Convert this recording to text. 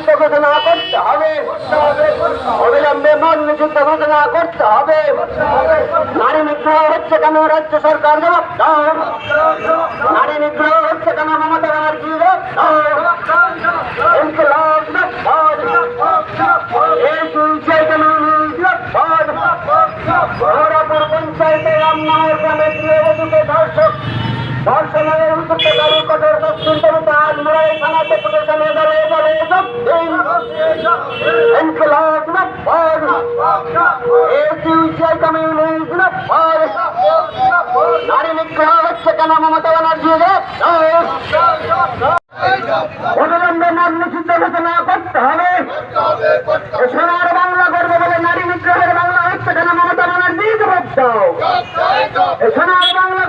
নিষিদ্ধ ঘোষণা করতে হবে অবিলম্বে মন নিষিদ্ধ ঘোষণা করতে হবে নারী নিগ্রহ হচ্ছে কেন রাজ্য সরকার জবাব নারী নিগ্রহ হচ্ছে কেন মমতা ব্যানার্জি। এই। ঘোড়াপুর পঞ্চায়েতে রামনগর গ্রামে ইনকলাব জিন্দাবাদ। এসইউসিআই কমিউনিস্ট জিন্দাবাদ। নারী নিগ্রহ হচ্ছে কেন মমতা ব্যানার্জি অবিলম্বে নাম নিষিদ্ধ ঘোষণা করতে হবে সোনার বাংলা করবে বলে নারী নিগ্রহের বাংলা হচ্ছে কেন মমতা ব্যানার্জি জবাব দাও সোনার বাংলা